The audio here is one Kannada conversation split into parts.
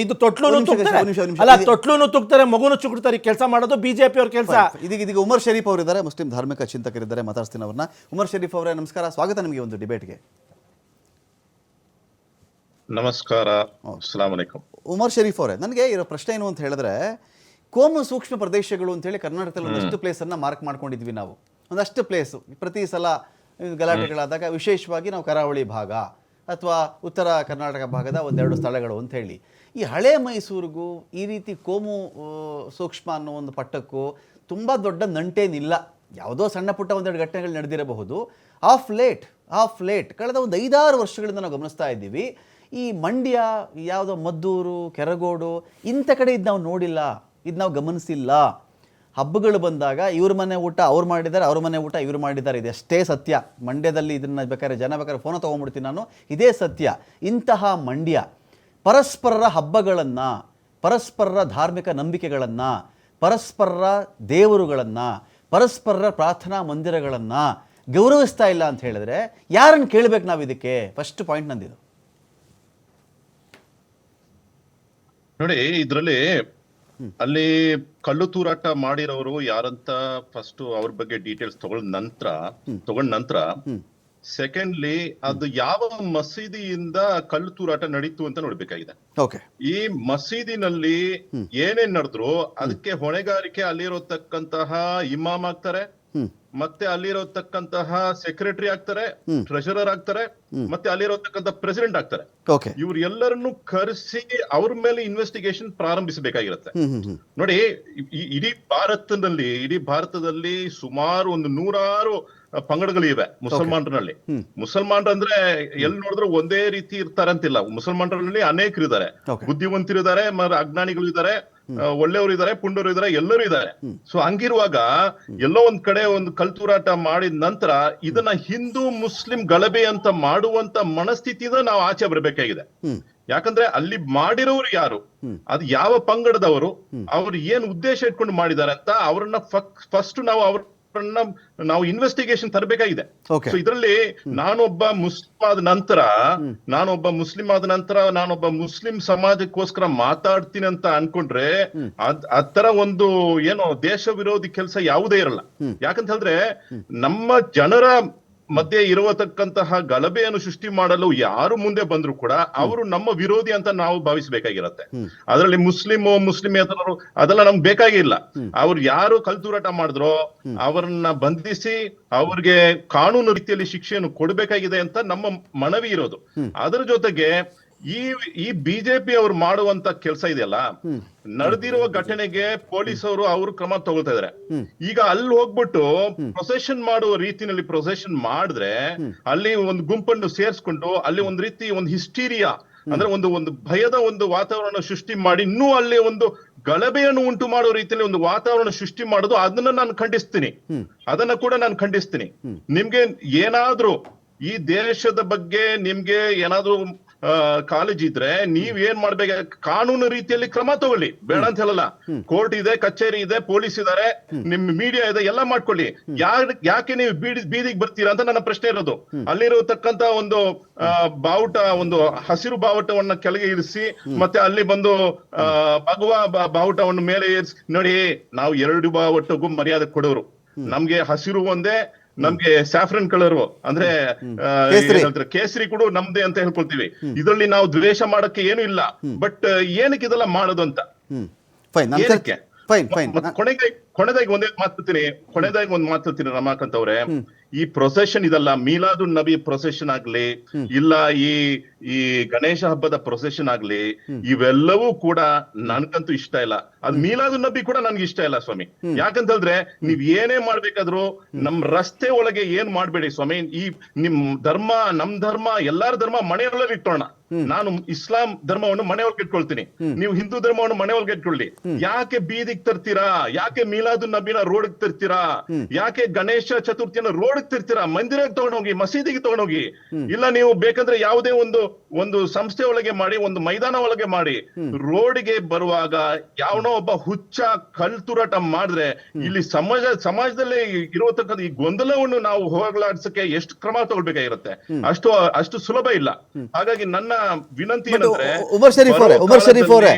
ಇದು ತೊಟ್ಲೂನು. ಅಲ್ಲ ತೊಟ್ಲೂನು ತುಕ್ತಾರೆ ಮಗುನು ಚುಕ್ತಾರೆ ಕೆಲಸ ಮಾಡೋದು ಬಿಜೆಪಿ ಅವ್ರ ಕೆಲಸ. ಇದೀಗ ಇದೀಗ ಉಮರ್ ಶರೀಫ್ ಅವರಿದ್ದಾರೆ ಮುಸ್ಲಿಂ ಧಾರ್ಮಿಕ ಚಿಂತಕರಿದ್ದಾರೆ ಮಾತಾಡ್ತೀನಿ ಅವ್ರನ್ನ. ಉಮರ್ ಶರೀಫ್ ಅವರೇ ನಮಸ್ಕಾರ. ಸ್ವಾಗತ ನಿಮಗೆ ಒಂದು ಡಿಬೇಟ್ಗೆ ನಮಸ್ಕಾರ. ಉಮರ್ ಶರೀಫ್ ಅವರೇ ನನಗೆ ಇರೋ ಪ್ರಶ್ನೆ ಏನು ಅಂತ ಹೇಳಿದ್ರೆ ಕೋಮು ಸೂಕ್ಷ್ಮ ಪ್ರದೇಶಗಳು ಅಂತ ಹೇಳಿ ಕರ್ನಾಟಕದಲ್ಲಿ ಒಂದಷ್ಟು ಅನ್ನ ಮಾರ್ಕ್ ಮಾಡ್ಕೊಂಡಿದ್ವಿ ನಾವು. ಒಂದಷ್ಟು ಪ್ಲೇಸ್ ಪ್ರತಿ ಸಲ ಗಲಾಟೆಗಳಾದಾಗ ವಿಶೇಷವಾಗಿ ನಾವು ಕರಾವಳಿ ಭಾಗ. ಅಥವಾ ಉತ್ತರ ಕರ್ನಾಟಕ ಭಾಗದ ಒಂದೆರಡು ಸ್ಥಳಗಳು ಅಂತ ಹೇಳಿ. ಈ ಹಳೆ ಮೈಸೂರಿಗೂ ಈ ರೀತಿ ಕೋಮು ಸೂಕ್ಷ್ಮ ಅನ್ನೋ ಒಂದು ಪಟ್ಟಕ್ಕೂ ತುಂಬ ದೊಡ್ಡ ನಂಟೇನಿಲ್ಲ. ಯಾವುದೋ ಸಣ್ಣ ಪುಟ್ಟ ಒಂದೆರಡು ಘಟನೆಗಳು ನಡೆದಿರಬಹುದು. ಆಫ್ ಲೇಟ್ ಆಫ್ ಲೇಟ್ ಕಳೆದ ಒಂದು ಐದಾರು ವರ್ಷಗಳಿಂದ ನಾವು ಗಮನಿಸ್ತಾ ಇದ್ದೀವಿ. ಈ ಮಂಡ್ಯ ಯಾವುದೋ ಮದ್ದೂರು, ಕೆರಗೋಡು ಇಂಥ ಕಡೆ ಇದು ನಾವು ನೋಡಿಲ್ಲ, ಇದು ನಾವು ಗಮನಿಸಿಲ್ಲ. ಹಬ್ಬಗಳು ಬಂದಾಗ ಇವ್ರ ಮನೆ ಊಟ ಅವ್ರು ಮಾಡಿದ್ದಾರೆ, ಅವ್ರ ಮನೆ ಊಟ ಇವ್ರು ಮಾಡಿದ್ದಾರೆ. ಇದೆಷ್ಟೇ ಸತ್ಯ. ಮಂಡ್ಯದಲ್ಲಿ ಇದನ್ನು ಬೇಕಾದ್ರೆ ಜನ ಬೇಕಾದ್ರೆ ಫೋನ್ ತೊಗೊಂಡ್ಬಿಡ್ತೀನಿ ನಾನು. ಇದೇ ಸತ್ಯ. ಇಂತಹ ಮಂಡ್ಯ ಪರಸ್ಪರರ ಹಬ್ಬಗಳನ್ನು, ಪರಸ್ಪರರ ಧಾರ್ಮಿಕ ನಂಬಿಕೆಗಳನ್ನು, ಪರಸ್ಪರರ ದೇವರುಗಳನ್ನು, ಪರಸ್ಪರರ ಪ್ರಾರ್ಥನಾ ಮಂದಿರಗಳನ್ನು ಗೌರವಿಸ್ತಾ ಇಲ್ಲ ಅಂತ ಹೇಳಿದ್ರೆ ಯಾರನ್ನು ಕೇಳಬೇಕು ನಾವು ಇದಕ್ಕೆ? ಫಸ್ಟ್ ಪಾಯಿಂಟ್ ನಂದಿದು. ನೋಡಿ, ಇದ್ರಲ್ಲಿ ಅಲ್ಲಿ ಕಲ್ಲು ತೂರಾಟ ಮಾಡಿರೋರು ಯಾರಂತ ಫಸ್ಟ್ ಅವ್ರ ಬಗ್ಗೆ ಡೀಟೇಲ್ಸ್ ತಗೊಂಡ್ ನಂತರ ತಗೊಂಡ್ ನಂತರ ಸೆಕೆಂಡ್ಲಿ ಅದು ಯಾವ ಮಸೀದಿಯಿಂದ ಕಲ್ಲು ತೂರಾಟ ನಡೀತು ಅಂತ ನೋಡ್ಬೇಕಾಗಿದೆ. ಓಕೆ. ಈ ಮಸೀದಿನಲ್ಲಿ ಏನೇನ್ ನಡೆದ್ರು ಅದಕ್ಕೆ ಹೊಣೆಗಾರಿಕೆ ಅಲ್ಲಿರತಕ್ಕಂತಹ ಇಮಾಮ್ ಆಗ್ತಾರೆ ಮತ್ತೆ ಅಲ್ಲಿರತಕ್ಕಂತಹ ಸೆಕ್ರೆಟರಿ ಆಗ್ತಾರೆ ಟ್ರೆಷರರ್ ಆಗ್ತಾರೆ ಮತ್ತೆ ಅಲ್ಲಿರೋತಕ್ಕಂತ ಪ್ರೆಸಿಡೆಂಟ್ ಆಗ್ತಾರೆ. ಇವ್ರು ಎಲ್ಲರನ್ನು ಕರೆಸಿ ಅವ್ರ ಮೇಲೆ ಇನ್ವೆಸ್ಟಿಗೇಷನ್ ಪ್ರಾರಂಭಿಸಬೇಕಾಗಿರುತ್ತೆ. ನೋಡಿ ಇಡೀ ಭಾರತದಲ್ಲಿ ಇಡೀ ಭಾರತದಲ್ಲಿ ಸುಮಾರು ಒಂದು ನೂರಾರು ಪಂಗಡಗಳಿವೆ ಮುಸಲ್ಮಾನರಲ್ಲಿ ಮುಸಲ್ಮಾನರು ಅಂದ್ರೆ ಎಲ್ಲಿ ನೋಡಿದ್ರು ಒಂದೇ ರೀತಿ ಇರ್ತಾರಂತಿಲ್ಲ. ಮುಸಲ್ಮಾನರಲ್ಲಿ ಅನೇಕರು ಇದ್ದಾರೆ ಬುದ್ಧಿವಂತರು ಬುದ್ಧಿವಂತರಿದ್ದಾರೆ ಅಜ್ಞಾನಿಗಳು ಇದ್ದಾರೆ ಒಳ್ಳೆಯವರು ಇದ್ದಾರೆ ಪುಂಡರು ಇದ್ದಾರೆ ಎಲ್ಲರೂ ಇದ್ದಾರೆ ಸೊ ಹಂಗಿರುವಾಗ ಎಲ್ಲೋ ಒಂದ್ ಕಡೆ ಒಂದು ಕಲ್ತೂರಾಟ ಮಾಡಿದ ನಂತರ ಇದನ್ನ ಹಿಂದೂ ಮುಸ್ಲಿಂ ಗಲಭೆ ಅಂತ ಮಾಡುವಂತ ಮನಸ್ಥಿತಿಯಿಂದ ನಾವು ಆಚೆ ಬರಬೇಕಾಗಿದೆ. ಯಾಕಂದ್ರೆ ಅಲ್ಲಿ ಮಾಡಿರೋರು ಯಾರು? ಅದು ಯಾವ ಪಂಗಡದವರು? ಅವ್ರು ಏನ್ ಉದ್ದೇಶ ಇಟ್ಕೊಂಡು ಮಾಡಿದ್ದಾರೆ ಅಂತ ಅವ್ರನ್ನ ಫಸ್ಟ್ ನಾವು ಅವ್ರನ್ನ ನಾವು ಇನ್ವೆಸ್ಟಿಗೇಷನ್ ತರಬೇಕಾಗಿದೆ. ಸೊ ಇದರಲ್ಲಿ ನಾನೊಬ್ಬ ಮುಸ್ಲಿಂ ಆದ ನಂತರ ನಾನೊಬ್ಬ ಮುಸ್ಲಿಂ ಆದ ನಂತರ ನಾನೊಬ್ಬ ಮುಸ್ಲಿಂ ಸಮಾಜಕ್ಕೋಸ್ಕರ ಮಾತಾಡ್ತೀನಿ ಅಂತ ಅನ್ಕೊಂಡ್ರೆ ಅದ್ ಅತರ ಒಂದು ಏನು ದೇಶ ವಿರೋಧಿ ಕೆಲಸ ಯಾವುದೇ ಇರಲ್ಲ. ಯಾಕಂತ ಹೇಳಿದ್ರೆ ನಮ್ಮ ಜನರ ಮಧ್ಯೆ ಇರತಕ್ಕಂತಹ ಗಲಭೆಯನ್ನು ಸೃಷ್ಟಿ ಮಾಡಲು ಯಾರು ಮುಂದೆ ಬಂದ್ರು ಕೂಡ ಅವರು ನಮ್ಮ ವಿರೋಧಿ ಅಂತ ನಾವು ಭಾವಿಸಬೇಕಾಗಿರತ್ತೆ. ಅದರಲ್ಲಿ ಮುಸ್ಲಿಂ ಮುಸ್ಲಿಮೇತರರು ಅದೆಲ್ಲ ನಮ್ಗೆ ಬೇಕಾಗಿಲ್ಲ. ಅವ್ರು ಯಾರು ಕಲ್ತೂರಾಟ ಮಾಡಿದ್ರೋ ಅವರನ್ನ ಬಂಧಿಸಿ ಅವ್ರಿಗೆ ಕಾನೂನು ರೀತಿಯಲ್ಲಿ ಶಿಕ್ಷೆಯನ್ನು ಕೊಡಬೇಕಾಗಿದೆ ಅಂತ ನಮ್ಮ ಮನವಿ ಇರೋದು. ಅದರ ಜೊತೆಗೆ ಈ ಈ ಬಿಜೆಪಿ ಅವ್ರು ಮಾಡುವಂತ ಕೆಲಸ ಇದೆಯಲ್ಲ ನಡೆದಿರುವ ಘಟನೆಗೆ ಪೊಲೀಸ್ ಅವರು ಕ್ರಮ ತಗೊಳ್ತಾ ಇದಾರೆ. ಈಗ ಅಲ್ಲಿ ಹೋಗ್ಬಿಟ್ಟು ಪ್ರೊಸೆಷನ್ ಮಾಡುವ ರೀತಿನಲ್ಲಿ ಪ್ರೊಸೆಷನ್ ಮಾಡಿದ್ರೆ ಅಲ್ಲಿ ಒಂದು ಗುಂಪನ್ನು ಸೇರ್ಸ್ಕೊಂಡು ಅಲ್ಲಿ ಒಂದ್ ರೀತಿ ಒಂದು ಹಿಸ್ಟೀರಿಯಾ ಅಂದ್ರೆ ಒಂದು ಒಂದು ಭಯದ ಒಂದು ವಾತಾವರಣ ಸೃಷ್ಟಿ ಮಾಡಿ ಇನ್ನೂ ಅಲ್ಲಿ ಒಂದು ಗಲಭೆಯನ್ನು ಉಂಟು ಮಾಡುವ ರೀತಿಯಲ್ಲಿ ಒಂದು ವಾತಾವರಣ ಸೃಷ್ಟಿ ಮಾಡೋದು ಅದನ್ನ ನಾನು ಖಂಡಿಸ್ತೀನಿ. ಅದನ್ನ ಕೂಡ ನಾನು ಖಂಡಿಸ್ತೀನಿ. ನಿಮ್ಗೆ ಏನಾದ್ರೂ ಈ ದೇಶದ ಬಗ್ಗೆ ನಿಮ್ಗೆ ಏನಾದ್ರೂ ಆ, ಕಾಳಜಿ ಇದ್ರೆ ನೀವ್ ಏನ್ ಮಾಡ್ಬೇಕು? ಕಾನೂನು ರೀತಿಯಲ್ಲಿ ಕ್ರಮ ತಗೊಳ್ಳಿ. ಬೇಡ ಅಂತ ಹೇಳಲ್ಲ. ಕೋರ್ಟ್ ಇದೆ ಕಚೇರಿ ಇದೆ ಪೊಲೀಸ್ ಇದಾರೆ ನಿಮ್ ಮೀಡಿಯಾ ಇದೆ ಎಲ್ಲ ಮಾಡ್ಕೊಳ್ಳಿ. ಯಾರ್ ಯಾಕೆ ನೀವು ಬೀದಿ ಬೀದಿಗೆ ಬರ್ತೀರಾ ಅಂತ ನನ್ನ ಪ್ರಶ್ನೆ ಇರೋದು. ಅಲ್ಲಿರತಕ್ಕಂತ ಒಂದು ಬಾವುಟ ಒಂದು ಹಸಿರು ಬಾವುಟವನ್ನ ಕೆಳಗೆ ಇರಿಸಿ ಮತ್ತೆ ಅಲ್ಲಿ ಬಂದು ಭಗವ ಬಾವುಟವನ್ನು ಮೇಲೆ ಏರಿಸಿ ನೋಡಿ ನಾವು ಎರಡು ಬಾವುಟಗೂ ಮರ್ಯಾದೆ ಕೊಡೋರು. ನಮ್ಗೆ ಹಸಿರು ಒಂದೇ ನಮ್ಗೆ ಸ್ಯಾಫ್ರನ್ ಕಲರ್ ಅಂದ್ರೆ ಕೇಸರಿ. ಕೇಸರಿ ಕೂಡ ನಮ್ದೇ ಅಂತ ಹೇಳ್ಕೊಳ್ತೀವಿ. ಇದರಲ್ಲಿ ನಾವು ದ್ವೇಷ ಮಾಡಕ್ಕೆ ಏನು ಇಲ್ಲ. ಬಟ್ ಏನಕ್ಕೆ ಇದೆಲ್ಲ ಮಾಡೋದು ಅಂತ? ಕೊನೆಗೆ ಕೊನೆದಾಗಿ ಒಂದೇ ಮಾತಾಡ್ತೀನಿ ಕೊನೆದಾಗಿ ಒಂದ್ ಮಾತಾಡ್ತೀನಿ ರಮಾಕಾಂತ್ ಅವ್ರೆ. ಈ ಪ್ರೊಸೆಷನ್ ಇದಲ್ಲ ಮೀಲಾದು ನಬಿ ಪ್ರೊಸೆಷನ್ ಆಗ್ಲಿ ಇಲ್ಲ ಈ ಈ ಗಣೇಶ ಹಬ್ಬದ ಪ್ರೊಸೆಷನ್ ಆಗ್ಲಿ ಇವೆಲ್ಲವೂ ಕೂಡ ನನ್ಗಂತೂ ಇಷ್ಟ ಇಲ್ಲ. ಅದ್ ಮೀಲಾದು ನಬಿ ಕೂಡ ನನ್ಗೆ ಇಷ್ಟ ಇಲ್ಲ ಸ್ವಾಮಿ. ಯಾಕಂತಂದ್ರೆ ನೀವ್ ಏನೇ ಮಾಡ್ಬೇಕಾದ್ರು ನಮ್ ರಸ್ತೆ ಒಳಗೆ ಏನ್ ಮಾಡ್ಬೇಡಿ ಸ್ವಾಮಿ ಈ ನಿಮ್ ಧರ್ಮ ನಮ್ ಧರ್ಮ ಎಲ್ಲಾರ ಧರ್ಮ ಮನೆಯೊಳಗೆ ಇಟ್ಟೋಣ. ನಾನು ಇಸ್ಲಾಂ ಧರ್ಮವನ್ನು ಮನೆಯೊಳಗೆ ಇಟ್ಕೊಳ್ತೀನಿ ನೀವು ಹಿಂದೂ ಧರ್ಮವನ್ನು ಮನೆ ಒಳಗೆ ಇಟ್ಕೊಳ್ಳಿ ಯಾಕೆ ಬೀದಿಗೆ ತರ್ತೀರಾ? ಯಾಕೆ ಮೀಲಾದು ನಬಿನ ರೋಡ್ ತರ್ತೀರಾ? ಯಾಕೆ ಗಣೇಶ ಚತುರ್ಥಿಯನ್ನು ರೋಡ್ ತರ್ತೀರಾ? ಮಂದಿರಕ್ಕೆ ತಗೊಂಡೋಗಿ ಮಸೀದಿಗೆ ತಗೊಂಡೋಗಿ. ಇಲ್ಲ ನೀವು ಬೇಕಂದ್ರೆ ಯಾವುದೇ ಒಂದು ಒಂದು ಸಂಸ್ಥೆ ಒಳಗೆ ಮಾಡಿ ಒಂದು ಮೈದಾನ ಒಳಗೆ ಮಾಡಿ. ರೋಡ್ಗೆ ಬರುವಾಗ ಯಾವನೋ ಒಬ್ಬ ಹುಚ್ಚ ಕಲ್ತುರಾಟ ಮಾಡಿದ್ರೆ ಇಲ್ಲಿ ಸಮಾಜ ಸಮಾಜದಲ್ಲಿ ಇರುವಂತಕ್ಕಂಥ ಈ ಗೊಂದಲವನ್ನು ನಾವು ಹೋಗಲಾಡ್ಸಕ್ಕೆ ಎಷ್ಟು ಕ್ರಮ ತಗೊಳ್ಬೇಕಾಗಿರುತ್ತೆ? ಅಷ್ಟು ಅಷ್ಟು ಸುಲಭ ಇಲ್ಲ. ಹಾಗಾಗಿ ನನ್ನ ವಿನಂತಿ ಏನಂದ್ರೆ ಉಮರ್ ಶರೀಫ್ ಅವರೇ ಉಮರ್ ಶರೀಫ್ ಅವರೇ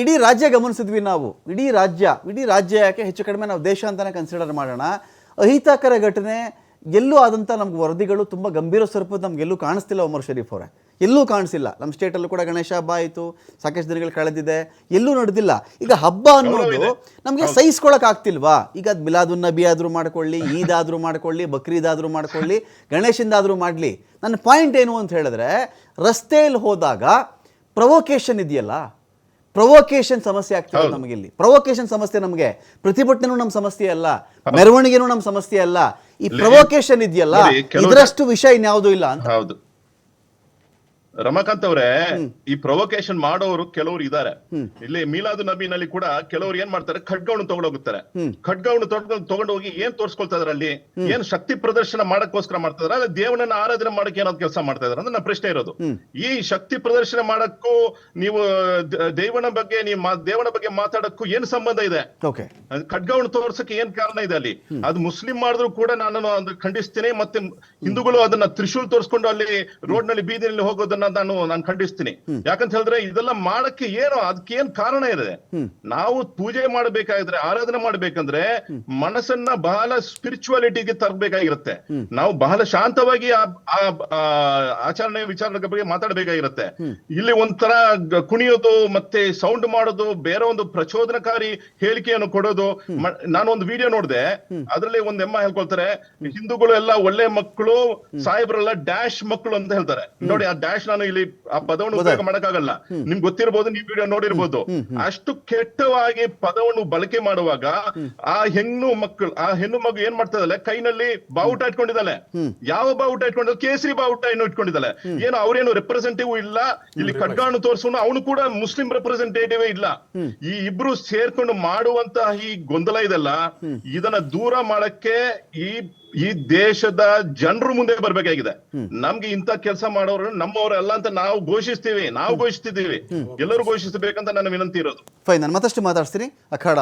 ಇಡೀ ರಾಜ್ಯ ಗಮನಿಸಿದ್ವಿ ನಾವು ಇಡೀ ರಾಜ್ಯ ಇಡೀ ರಾಜ್ಯ ಯಾಕೆ ಹೆಚ್ಚು ಕಡಿಮೆ ನಾವು ದೇಶ ಅಂತಾನೆ ಕನ್ಸಿಡರ್ ಮಾಡೋಣ. ಅಹಿತಕರ ಘಟನೆ ಎಲ್ಲೂ ಆದಂಥ ನಮ್ಗೆ ವರದಿಗಳು ತುಂಬ ಗಂಭೀರ ಸ್ವರೂಪದ ನಮ್ಗೆ ಎಲ್ಲೂ ಕಾಣಿಸ್ತಿಲ್ಲ ಉಮರ್ ಶರೀಫ್ ಅವರೇ. ಎಲ್ಲೂ ಕಾಣಿಸಿಲ್ಲ. ನಮ್ಮ ಸ್ಟೇಟಲ್ಲೂ ಕೂಡ ಗಣೇಶ ಹಬ್ಬ ಆಯಿತು ಸಾಕಷ್ಟು ದಿನಗಳು ಕಳೆದಿದೆ ಎಲ್ಲೂ ನಡೆದಿಲ್ಲ. ಈಗ ಹಬ್ಬ ಅನ್ನೋದು ನಮಗೆ ಸಹಿಸ್ಕೊಳಕ್ ಆಗ್ತಿಲ್ವಾ? ಈಗ ಅದು ಮಿಲಾದುನ್ ನಬಿ ಆದರೂ ಮಾಡ್ಕೊಳ್ಳಿ ಈದ್ ಆದರೂ ಮಾಡ್ಕೊಳ್ಳಿ ಬಕ್ರೀದ್ ಆದರೂ ಮಾಡ್ಕೊಳ್ಳಿ ಗಣೇಶಿಂದಾದರೂ ಮಾಡಲಿ. ನನ್ನ ಪಾಯಿಂಟ್ ಏನು ಅಂತ ಹೇಳಿದ್ರೆ ರಸ್ತೆಯಲ್ಲಿ ಹೋದಾಗ ಪ್ರವೋಕೇಶನ್ ಇದೆಯಲ್ಲ? ಪ್ರವೋಕೇಶನ್ ಸಮಸ್ಯೆ ಆಗ್ತಿದೆ ನಮಗೆ ಇಲ್ಲಿ. ಪ್ರವೋಕೇಶನ್ ಸಮಸ್ಯೆ ನಮಗೆ. ಪ್ರತಿಭಟನೆನೂ ನಮ್ಮ ಸಮಸ್ಯೆ ಅಲ್ಲ. ಮೆರವಣಿಗೆನೂ ನಮ್ಮ ಸಮಸ್ಯೆ ಅಲ್ಲ. ಈ ಪ್ರವೋಕೇಶನ್ ಇದೆಯಲ್ಲ ಇದರಷ್ಟು ವಿಷಯ ಇನ್ಯಾವುದೂ ಇಲ್ಲ ಅಂತ. ಹೌದು. ರಮಾಕಾಂತ್ ಅವರೇ ಈ ಪ್ರೊವೊಕೇಶನ್ ಮಾಡೋರು ಕೆಲವರು ಇದಾರೆ. ಇಲ್ಲಿ ಮೀಲಾದು ನಬಿನಲ್ಲಿ ಕೂಡ ಕೆಲವರು ಏನ್ ಮಾಡ್ತಾರೆ ಖಡ್ಗವನ್ನು ತಗೊಂಡೋಗುತ್ತಾರೆ. ಖಡ್ಗವನ್ನು ತಗೊಂಡು ಹೋಗಿ ಏನ್ ತೋರ್ಸ್ಕೊಳ್ತಾ ಇದಾರೆ ಅಲ್ಲಿ? ಏನ್ ಶಕ್ತಿ ಪ್ರದರ್ಶನ ಮಾಡಕ್ಕೋಸ್ಕರ ಮಾಡ್ತಾ ಇದಾರೆ? ಅಲ್ಲ ದೇವನನ್ನ ಆರಾಧನೆ ಮಾಡಕ್ಕೆ ಏನಾದ್ರು ಕೆಲಸ ಮಾಡ್ತಾ ಇದಾರೆ ಅಂದ್ರೆ ನನ್ನ ಪ್ರಶ್ನೆ ಇರೋದು. ಈ ಶಕ್ತಿ ಪ್ರದರ್ಶನ ಮಾಡಕ್ಕೂ ನೀವು ದೇವನ ಬಗ್ಗೆ ನೀವು ದೇವನ ಬಗ್ಗೆ ಮಾತಾಡಕ್ಕೂ ಏನ್ ಸಂಬಂಧ ಇದೆ? ಖಡ್ಗವನ್ನು ತೋರ್ಸಕ್ಕೆ ಏನ್ ಕಾರಣ ಇದೆ ಅಲ್ಲಿ? ಅದು ಮುಸ್ಲಿಂ ಮಾಡಿದ್ರು ಕೂಡ ನಾನು ಖಂಡಿಸ್ತೀನಿ ಮತ್ತೆ ಹಿಂದೂಗಳು ಅದನ್ನ ತ್ರಿಶೂಲ್ ತೋರಿಸ್ಕೊಂಡು ಅಲ್ಲಿ ರೋಡ್ನಲ್ಲಿ ಬೀದಿನಲ್ಲಿ ಹೋಗೋದನ್ನ ನಾನು ನಾನು ಖಂಡಿಸ್ತೀನಿ. ಯಾಕಂತ ಹೇಳಿದ್ರೆ ಇದೆಲ್ಲ ಮಾಡಕ್ಕೆ ಏನು ಅದಕ್ಕೆ ಏನ್ ಕಾರಣ ಇದೆ? ನಾವು ಪೂಜೆ ಮಾಡಬೇಕಾದ್ರೆ ಆರಾಧನೆ ಮಾಡ್ಬೇಕಂದ್ರೆ ಮನಸ್ಸನ್ನ ಬಹಳ ಸ್ಪಿರಿಚುವಾಲಿಟಿಗೆ ತರಬೇಕಾಗಿರುತ್ತೆ. ನಾವು ಬಹಳ ಶಾಂತವಾಗಿ ಆಚರಣೆ ವಿಚಾರದ ಬಗ್ಗೆ ಮಾತಾಡಬೇಕಾಗಿರುತ್ತೆ. ಇಲ್ಲಿ ಒಂಥರ ಕುಣಿಯೋದು ಮತ್ತೆ ಸೌಂಡ್ ಮಾಡೋದು ಬೇರೆ ಒಂದು ಪ್ರಚೋದನಕಾರಿ ಹೇಳಿಕೆಯನ್ನು ಕೊಡೋದು. ನಾನು ಒಂದು ವಿಡಿಯೋ ನೋಡಿದೆ. ಅದ್ರಲ್ಲಿ ಒಂದ್ ಎಮ್ಮ ಹೇಳ್ಕೊಳ್ತಾರೆ ಹಿಂದೂಗಳು ಎಲ್ಲ ಒಳ್ಳೆ ಮಕ್ಕಳು ಸಾಹೇಬ್ರೆಲ್ಲ ಡ್ಯಾಶ್ ಮಕ್ಕಳು ಅಂತ ಹೇಳ್ತಾರೆ. ನೋಡಿ ಆ ಡ್ಯಾಶ್ ನಾನು ಇಲ್ಲಿ ಆ ಪದವನ್ನು ಉಪಯೋಗ ಮಾಡಕ್ಕಾಗಲ್ಲ. ನಿಮ್ಗೆ ಗೊತ್ತಿರಬಹುದು ನೀವು ವಿಡಿಯೋ ನೋಡಿರ್ಬೋದು. ಅಷ್ಟು ಕೆಟ್ಟವಾಗಿ ಪದವನ್ನು ಬಳಕೆ ಮಾಡುವಾಗ ಆ ಹೆಣ್ಣು ಮಕ್ಕಳು ಆ ಹೆಣ್ಣು ಮಗು ಏನ್ ಮಾಡ್ತಾ ಕೈನಲ್ಲಿ ಬಾವುಟ ಇಟ್ಕೊಂಡಿದ್ದಾಳೆ. ಯಾವ ಬಾವುಟ ಇಟ್ಕೊಂಡಿದ್ದಾಳೆ ಕೇಸರಿ ಬಾವುಟ ಏನು ಇಟ್ಕೊಂಡಿದ್ದಾಳೆ. ಏನು ಅವ್ರೇನು ರೆಪ್ರೆಸೆಂಟೇಟಿವ್ ಇಲ್ಲ? ಇಲ್ಲಿ ಖಡ್ಗಾನು ತೋರ್ಸೋನು ಅವನು ಕೂಡ ಮುಸ್ಲಿಂ ರೆಪ್ರೆಸೆಂಟೇಟಿವ್ ಇಲ್ಲ. ಈ ಇಬ್ರು ಸೇರ್ಕೊಂಡು ಮಾಡುವಂತಹ ಈ ಗೊಂದಲ ಇದೆಲ್ಲ ಇದನ್ನ ದೂರ ಮಾಡಕ್ಕೆ ಈ ಈ ದೇಶದ ಜನರು ಮುಂದೆ ಬರ್ಬೇಕಾಗಿದೆ. ನಮ್ಗೆ ಇಂತ ಕೆಲಸ ಮಾಡೋರು ನಮ್ಮವರಲ್ಲ ಅಂತ ನಾವು ಘೋಷಿಸ್ತೀವಿ ನಾವು ಘೋಷಿಸ್ತಿದ್ದೀವಿ. ಎಲ್ಲರೂ ಘೋಷಿಸಬೇಕಂತ ನನ್ನ ವಿನಂತಿ ಇರೋದು. ಫೈನ್ ನಾನು ಮತ್ತಷ್ಟು ಮಾತಾಡ್ತೀನಿ ಅಖಾಡ.